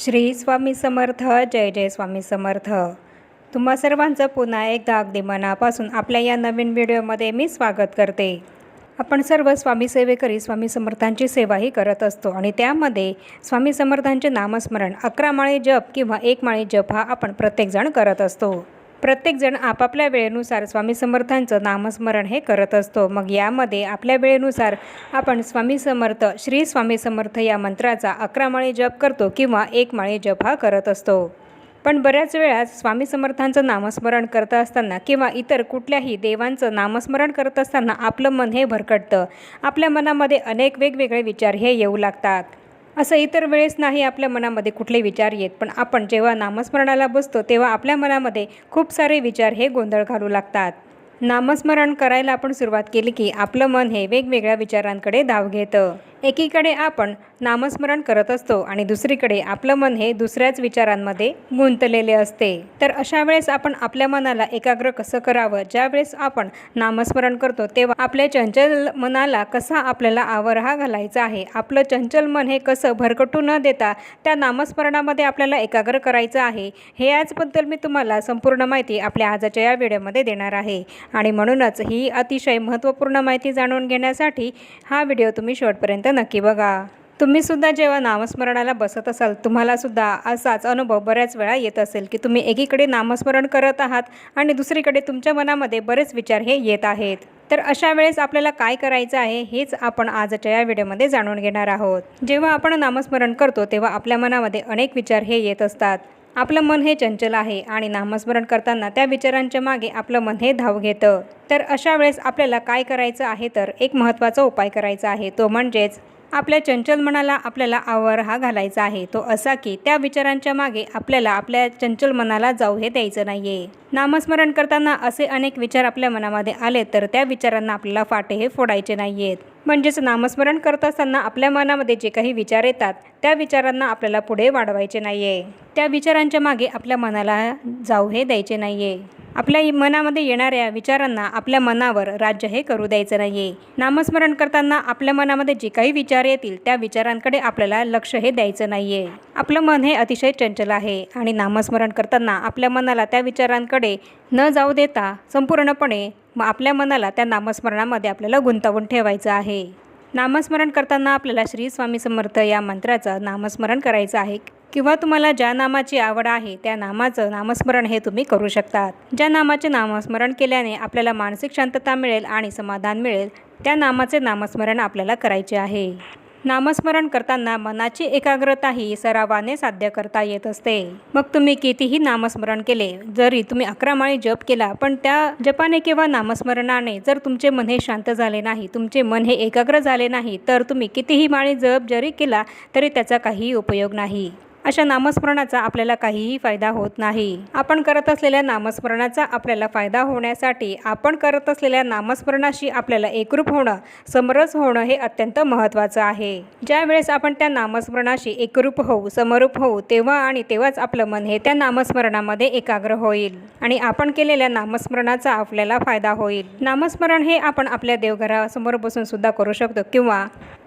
श्री स्वामी समर्थ जय जय स्वामी समर्थ. तुम्हा सर्वांचं पुन्हा एकदा अगदी मनापासून आपल्या या नवीन व्हिडिओमध्ये मी स्वागत करते. आपण सर्व स्वामी सेवेकरी स्वामी समर्थांची सेवाही करत असतो आणि त्यामध्ये स्वामी समर्थांचे नामस्मरण अकरा माळे जप किंवा एक माळे जप हा आपण प्रत्येकजण करत असतो. प्रत्येकजण आपापल्या वेळेनुसार स्वामी समर्थांचं नामस्मरण हे करत असतो. मग यामध्ये आपल्या वेळेनुसार आपण स्वामी समर्थ श्री स्वामी समर्थ या मंत्राचा अकरा माळे जप करतो किंवा एक माळे जप हा करत असतो. पण बऱ्याच वेळा स्वामी समर्थांचं नामस्मरण करत असताना किंवा इतर कुठल्याही देवांचं नामस्मरण करत असताना आपलं मन हे भरकटतं. आपल्या मनामध्ये अनेक वेगवेगळे विचार हे येऊ लागतात. असं इतर वेळेस नाही आपल्या मनामध्ये कुठले विचार येत पण आपण जेव्हा नामस्मरणाला बसतो तेव्हा आपल्या मनामध्ये खूप सारे विचार हे गोंधळ घालू लागतात. नामस्मरण करायला आपण सुरुवात केली की आपलं मन हे वेगवेगळ्या विचारांकडे धाव घेतं. एकीकडे आपण नामस्मरण करत असतो आणि दुसरीकडे आपलं मन हे दुसऱ्याच विचारांमध्ये गुंतलेले असते. तर अशा वेळेस आपण आपल्या मनाला एकाग्र कसं करावं? ज्यावेळेस आपण नामस्मरण करतो तेव्हा आपल्या चंचल मनाला कसा आपल्याला आवरहा घालायचा आहे? आपलं चंचल मन हे कसं भरकटू न देता त्या नामस्मरणामध्ये आपल्याला एकाग्र करायचं आहे? हे याचबद्दल मी तुम्हाला संपूर्ण माहिती आपल्या आजच्या या व्हिडिओमध्ये देणार आहे. आणि म्हणूनच ही अतिशय महत्त्वपूर्ण माहिती जाणून घेण्यासाठी हा व्हिडिओ तुम्ही शेवटपर्यंत नक्की बघा. तुम्हीसुद्धा जेव्हा नामस्मरणाला बसत असाल तुम्हालासुद्धा असाच अनुभव बऱ्याच वेळा येत असेल की तुम्ही एकीकडे नामस्मरण करत आहात आणि दुसरीकडे तुमच्या मनामध्ये बरेच विचार हे येत आहेत. तर अशा वेळेस आपल्याला काय करायचं आहे हेच आपण आजच्या या व्हिडिओमध्ये जाणून घेणार आहोत. जेव्हा आपण नामस्मरण करतो तेव्हा आपल्या मनामध्ये अनेक विचार हे येत असतात. आपलं मन हे चंचल आहे आणि नामस्मरण करताना त्या विचारांच्या मागे आपलं मन हे धाव घेतं. तर अशा वेळेस आपल्याला काय करायचं आहे तर एक महत्त्वाचा उपाय करायचा आहे तो म्हणजेच आपल्या चंचल मनाला आपल्याला आवर हा घालायचा आहे. तो असा की त्या विचारांच्या मागे आपल्याला आपल्या चंचल मनाला जाऊ हे द्यायचं नाही आहे नामस्मरण करताना असे अनेक विचार आपल्या मनामध्ये आले तर त्या विचारांना आपल्याला फाटे हे फोडायचे नाही आहेत म्हणजेच नामस्मरण करत असताना आपल्या मनामध्ये जे काही विचार येतात त्या विचारांना आपल्याला पुढे वाढवायचे नाही आहे त्या विचारांच्या मागे आपल्या मनाला जाऊ हे द्यायचे नाही आहे आपल्या मनामध्ये येणाऱ्या विचारांना आपल्या मनावर राज्य हे करू द्यायचं नाही आहे नामस्मरण करताना आपल्या मनामध्ये जे काही विचार येतील त्या विचारांकडे आपल्याला लक्ष हे द्यायचं नाही आहे आपलं मन हे अतिशय चंचल आहे आणि नामस्मरण करताना आपल्या मनाला त्या विचारांकडे न जाऊ देता संपूर्णपणे मग आपल्या मनाला त्या नामस्मरणामध्ये आपल्याला गुंतवून ठेवायचं आहे. नामस्मरण करताना आपल्याला श्री स्वामी समर्थ या मंत्राचं नामस्मरण करायचं आहे किंवा तुम्हाला ज्या नामाची आवड आहे त्या नामाचं नामस्मरण हे तुम्ही करू शकतात. ज्या नामाचे नामस्मरण केल्याने आपल्याला मानसिक शांतता मिळेल आणि समाधान मिळेल त्या नामाचे नामस्मरण आपल्याला करायचे आहे. नामस्मरण करताना मनाची एकाग्रता ही सरावाने साध्य करता येत असते. मग तुम्ही कितीही नामस्मरण केले जरी तुम्ही अकरा माळी जप केला पण त्या जपाने किंवा नामस्मरणाने जर तुमचे मन हे शांत झाले नाही तुमचे मन हे एकाग्र झाले नाही तर तुम्ही कितीही माळी जप जरी केला तरी त्याचा काहीही उपयोग नाही. अशा नामस्मरणाचा आपल्याला काहीही फायदा होत नाही. आपण करत असलेल्या नामस्मरणाचा आपल्याला फायदा होण्यासाठी आपण करत असलेल्या नामस्मरणाशी आपल्याला एकरूप होणं समरस होणं हे अत्यंत महत्त्वाचं आहे. ज्या वेळेस आपण त्या नामस्मरणाशी एकरूप होऊ समरूप होऊ तेव्हा आणि तेव्हाच आपलं मन हे त्या नामस्मरणामध्ये एकाग्र होईल आणि आपण केलेल्या नामस्मरणाचा आपल्याला फायदा होईल. नामस्मरण हे आपण आपल्या देवघरासमोर बसून सुद्धा करू शकतो किंवा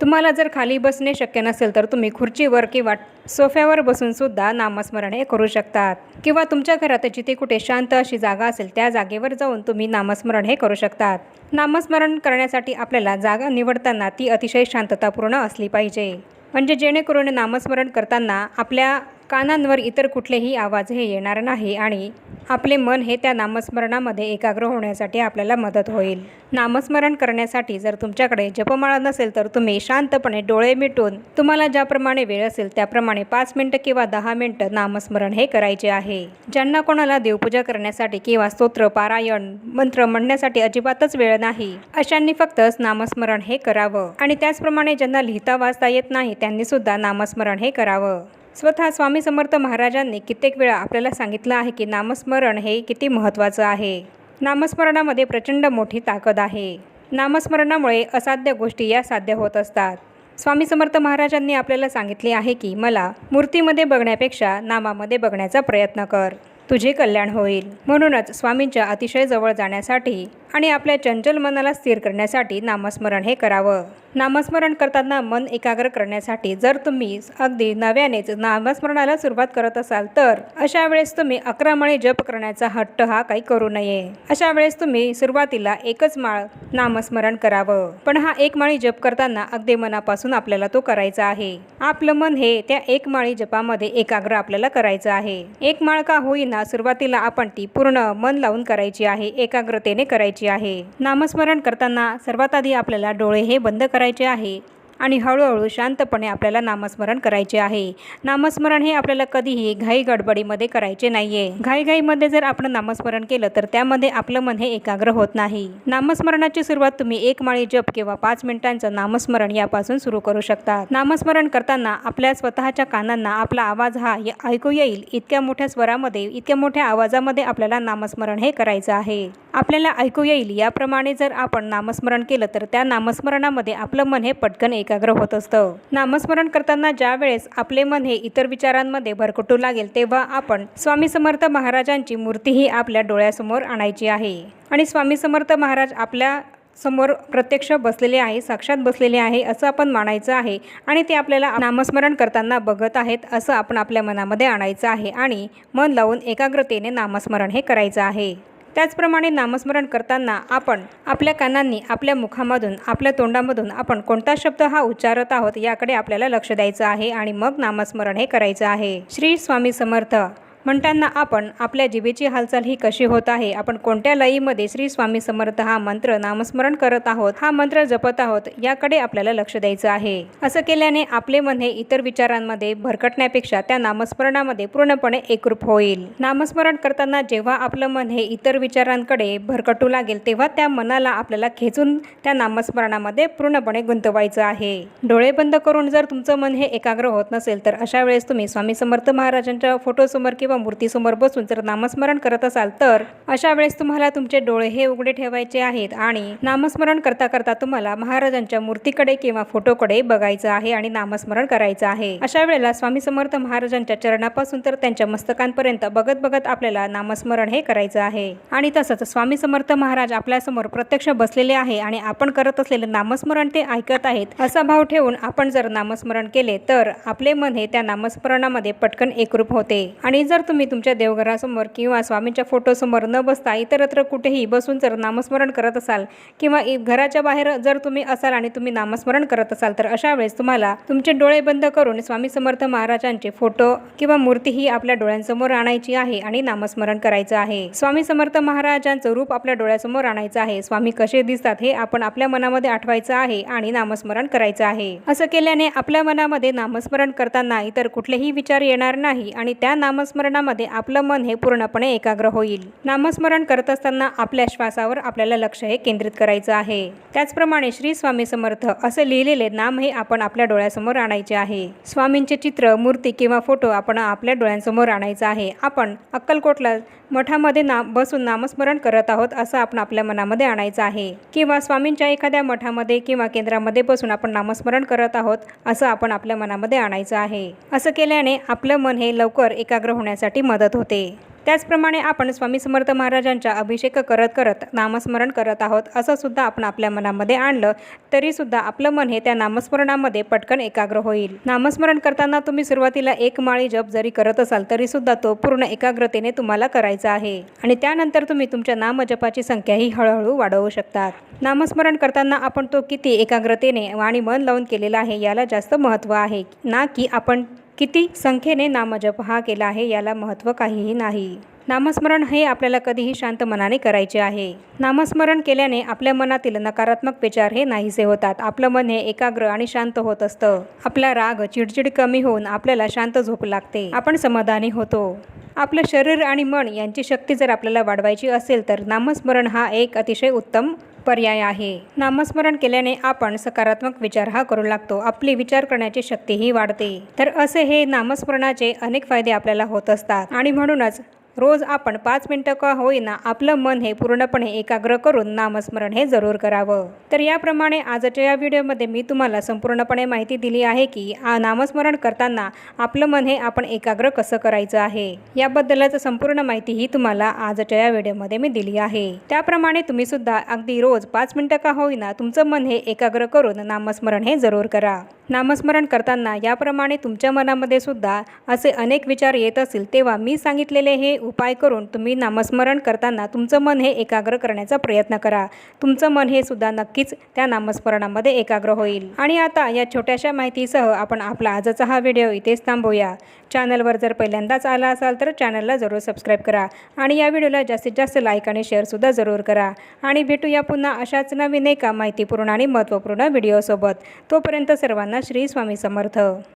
तुम्हाला जर खाली बसणे शक्य नसेल तर तुम्ही खुर्चीवर किंवा सोफ्यावर बसून सुद्धा नामस्मरण हे करू शकतात. किंवा तुमच्या घरात जिथे कुठे शांत अशी जागा असेल त्या जागेवर जाऊन तुम्ही नामस्मरण हे करू शकतात. नामस्मरण करण्यासाठी आपल्याला जागा निवडताना ती अतिशय शांततापूर्ण असली पाहिजे. म्हणजे जेणेकरून नामस्मरण करताना आपल्या कानांवर इतर कुठलेही आवाज हे येणार नाही आणि आपले मन हे त्या नामस्मरणामध्ये एकाग्र होण्यासाठी आपल्याला मदत होईल. नामस्मरण करण्यासाठी जर तुमच्याकडे जपमाळा नसेल तर तुम्ही शांतपणे डोळे मिटून तुम्हाला ज्याप्रमाणे वेळ असेल त्याप्रमाणे पाच मिनटं किंवा दहा मिनटं नामस्मरण हे करायचे आहे. ज्यांना कोणाला देवपूजा करण्यासाठी किंवा स्तोत्र पारायण मंत्र म्हणण्यासाठी अजिबातच वेळ नाही अशांनी फक्तच नामस्मरण हे करावं. आणि त्याचप्रमाणे ज्यांना लिहिता वाचता येत नाही त्यांनी सुद्धा नामस्मरण हे करावं. स्वतः स्वामी समर्थ महाराजांनी कित्येक वेळा आपल्याला सांगितलं आहे की नामस्मरण हे किती महत्त्वाचं आहे. नामस्मरणामध्ये प्रचंड मोठी ताकद आहे. नामस्मरणामुळे असाध्य गोष्टी या साध्य होत असतात. स्वामी समर्थ महाराजांनी आपल्याला सांगितले आहे की मला मूर्तीमध्ये बघण्यापेक्षा नामामध्ये बघण्याचा प्रयत्न कर. तुझे कल्याण होईल. म्हणूनच स्वामींच्या अतिशय जवळ जाण्यासाठी आणि आपल्या चंचल मनाला स्थिर करण्यासाठी नामस्मरण हे करावं. नामस्मरण करताना मन एकाग्र करण्यासाठी जर तुम्ही अगदी नव्यानेच नामस्मरणाला सुरुवात करत असाल तर अशा वेळेस तुम्ही अकरा माळी जप करण्याचा हट्ट हा काही करू नये. अशा वेळेस तुम्ही सुरुवातीला एकच माळ नामस्मरण करावं. पण हा एक माळी जप करताना अगदी मनापासून आपल्याला तो करायचा आहे. आपलं मन हे त्या एक माळी जपामध्ये एकाग्र आपल्याला करायचं आहे. एक माळ का होईना सुरुवातीला आपण ती पूर्ण मन लावून करायची आहे एकाग्रतेने करायची आहे. नामस्मरण करताना सर्वात आधी आपल्याला डोळे हे बंद करायचे आहे. आणि हळूहळू शांतपणे आपल्याला नामस्मरण करायचे आहे. नामस्मरण हे आपल्याला कधीही घाई गडबडीमध्ये करायचे नाहीये. घाईघाईमध्ये जर आपण नामस्मरण केलं तर त्यामध्ये आपलं मन हे एकाग्र होत नाही. नामस्मरणाची सुरुवात तुम्ही एक माळी जप किंवा पाच मिनिटांचं नामस्मरण यापासून सुरू करू शकता. नामस्मरण करताना आपल्या स्वतःच्या कानांना आपला आवाज हा य- ऐकू येईल. इतक्या मोठ्या स्वरामध्ये इतक्या मोठ्या आवाजामध्ये आपल्याला नामस्मरण हे करायचं आहे. आपल्याला ऐकू येईल. याप्रमाणे जर आपण नामस्मरण केलं तर त्या नामस्मरणामध्ये आपलं मन हे पटकन एक एकाग्र होत असतं. नामस्मरण करताना ज्या वेळेस आपले मन हे इतर विचारांमध्ये भरकटू लागेल तेव्हा आपण स्वामी समर्थ महाराजांची मूर्तीही आपल्या डोळ्यासमोर आणायची आहे. आणि स्वामी समर्थ महाराज आपल्यासमोर प्रत्यक्ष बसलेले आहे साक्षात बसलेले आहे असं आपण मानायचं आहे आणि ते आपल्याला नामस्मरण करताना बघत आहेत असं आपण आपल्या मनामध्ये आणायचं आहे आणि मन लावून एकाग्रतेने नामस्मरण हे करायचं आहे. त्याचप्रमाणे नामस्मरण करताना आपण आपल्या कानांनी आपल्या मुखामधून आपल्या तोंडामधून आपण कोणता शब्द हा उच्चारत आहोत याकडे आपल्याला लक्ष द्यायचं आहे आणि मग नामस्मरण हे करायचं आहे. श्री स्वामी समर्थ. म्हणताना आपण आपल्या जिभेची हालचाल ही कशी होत आहे? आपण कोणत्या लयीमध्ये श्री स्वामी समर्थ हा मंत्र नामस्मरण करत आहोत हा मंत्र जपत आहोत याकडे आपल्याला लक्ष द्यायचं आहे. असं केल्याने आपले मन हे इतर विचारांमध्ये भरकटण्यापेक्षा त्या नामस्मरणामध्ये पूर्णपणे एकरूप होईल. नामस्मरण करताना जेव्हा आपलं मन हे इतर विचारांकडे भरकटू लागेल तेव्हा त्या मनाला आपल्याला खेचून त्या नामस्मरणामध्ये पूर्णपणे गुंतवायचं आहे. डोळे बंद करून जर तुमचं मन हे एकाग्र होत नसेल तर अशा वेळेस तुम्ही स्वामी समर्थ महाराजांच्या फोटोसमोर किंवा मूर्तीसमोर बसून जर नामस्मरण करत असाल तर अशा वेळेस तुम्हाला तुमचे डोळे हे उघडे ठेवायचे आहेत आणि नामस्मरण करता करता तुम्हाला महाराजांच्या मूर्तीकडे किंवा फोटोकडे बघायचं आहे आणि नामस्मरण करायचं आहे. अशा वेळेला स्वामी समर्थ महाराजांच्या चरणापासून तर त्यांच्या मस्तकांपर्यंत बघत बघत आपल्याला नामस्मरण हे करायचं आहे. आणि तसंच स्वामी समर्थ महाराज आपल्यासमोर प्रत्यक्ष बसलेले आहे आणि आपण करत असलेलं नामस्मरण ते ऐकत आहेत असा भाव ठेवून आपण जर नामस्मरण केले तर आपले मन हे त्या नामस्मरणामध्ये पटकन एकरूप होते. आणि जर तुम्ही तुमच्या देवघरासमोर किंवा स्वामींच्या फोटोसमोर न बसता इतरत्र कुठेही बसून जर नामस्मरण करत असाल किंवा घराच्या बाहेर जर तुम्ही असाल आणि तुम्ही नामस्मरण करत असाल तर अशा वेळेस तुम्हाला तुमचे डोळे बंद करून स्वामी समर्थ महाराजांचे फोटो किंवा मूर्ती ही आपल्या डोळ्यांसमोर आणायची आहे आणि नामस्मरण करायचं आहे. स्वामी समर्थ महाराजांचं रूप आपल्या डोळ्यासमोर आणायचं आहे. स्वामी कसे दिसतात हे आपण आपल्या मनामध्ये आठवायचं आहे आणि नामस्मरण करायचं आहे. असं केल्याने आपल्या मनामध्ये नामस्मरण करताना इतर कुठलेही विचार येणार नाही आणि त्या नामस्मरण नामस्मरणामध्ये आपलं मन हे पूर्णपणे एकाग्र होईल. नामस्मरण करत असताना आपल्या श्वासावर आपल्याला लक्ष हे केंद्रित करायचं आहे. त्याचप्रमाणे श्री स्वामी समर्थ असे लिहिलेले नाम हे आपण आपल्या डोळ्यासमोर आणायचे आहे. स्वामींचे चित्र मूर्ती किंवा फोटो आपण आपल्या डोळ्यांसमोर आणायचा आहे. आपण अक्कलकोटला मठामध्ये नाम बसून नामस्मरण करत आहोत असं आपण आपल्या मनामध्ये आणायचं आहे. किंवा स्वामींच्या एखाद्या मठामध्ये किंवा केंद्रामध्ये बसून आपण नामस्मरण करत आहोत असं आपण आपल्या मनामध्ये आणायचं आहे. असं केल्याने आपलं मन हे लवकर एकाग्र होण्यासाठी मदत होते. त्याचप्रमाणे आपण स्वामी समर्थ महाराजांच्या अभिषेक करत करत नामस्मरण करत आहोत असं सुद्धा आपण आपल्या मनामध्ये आणलं तरीसुद्धा आपलं मन हे त्या नामस्मरणामध्ये पटकन एकाग्र होईल. नामस्मरण करताना तुम्ही सुरुवातीला एक माळी जप जरी करत असाल तरीसुद्धा तो पूर्ण एकाग्रतेने तुम्हाला करायचा आहे. आणि त्यानंतर तुम्ही तुमच्या नामजपाची संख्याही हळूहळू वाढवू शकतात. नामस्मरण करताना आपण तो किती एकाग्रतेने आणि मन लावून केलेला आहे याला जास्त महत्त्व आहे. ना की आपण किती संख्येने नामजप हा केला आहे याला महत्त्व काहीही नाही. नामस्मरण हे आपल्याला कधीही शांत मनाने करायचे आहे. नामस्मरण केल्याने आपल्या मनातील नकारात्मक विचार हे नाहीसे होतात. आपलं मन हे एकाग्र आणि शांत होत असतं. आपला राग चिडचिड कमी होऊन आपल्याला शांत झोप लागते. आपण समाधानी होतो. आपलं शरीर आणि मन यांची शक्ती जर आपल्याला वाढवायची असेल तर नामस्मरण हा एक अतिशय उत्तम पर्याय आहे. नामस्मरण केल्याने आपण सकारात्मक विचार हा करू लागतो. आपली विचार करण्याची शक्तीही वाढते. तर असे हे नामस्मरणाचे अनेक फायदे आपल्याला होत असतात. आणि म्हणूनच रोज आपण पाच मिनटं का होईना आपलं मन हे पूर्णपणे एकाग्र करून नामस्मरण हे जरूर करावं. तर याप्रमाणे आजच्या या व्हिडिओमध्ये मी तुम्हाला संपूर्णपणे माहिती दिली आहे की आ नामस्मरण करताना आपलं मन हे आपण एकाग्र कसं करायचं आहे? याबद्दलच संपूर्ण माहिती ही तुम्हाला आजच्या या व्हिडिओमध्ये मी दिली आहे. त्याप्रमाणे तुम्ही सुद्धा अगदी रोज पाच मिनटं का होईना तुमचं मन हे एकाग्र करून नामस्मरण हे जरूर करा. नामस्मरण करताना याप्रमाणे तुमच्या मनामध्ये सुद्धा असे अनेक विचार येत असतील तेव्हा मी सांगितलेले हे उपाय करून तुम्ही नामस्मरण करताना तुमचं मन हे एकाग्र करण्याचा प्रयत्न करा. तुमचं मन हे सुद्धा नक्कीच त्या नामस्मरणामध्ये एकाग्र होईल. आणि आता या छोट्याशा माहितीसह आपण आपला आजचा हा व्हिडिओ इथेच थांबवूया. चॅनलवर जर पहिल्यांदाच आला असाल तर चॅनलला जरूर सबस्क्राईब करा आणि या व्हिडिओला जास्तीत जास्त लाईक आणि शेअरसुद्धा जरूर करा. आणि भेटूया पुन्हा अशाच नवीन एका माहितीपूर्ण आणि महत्त्वपूर्ण व्हिडिओसोबत. तोपर्यंत सर्वांना श्री स्वामी समर्थ.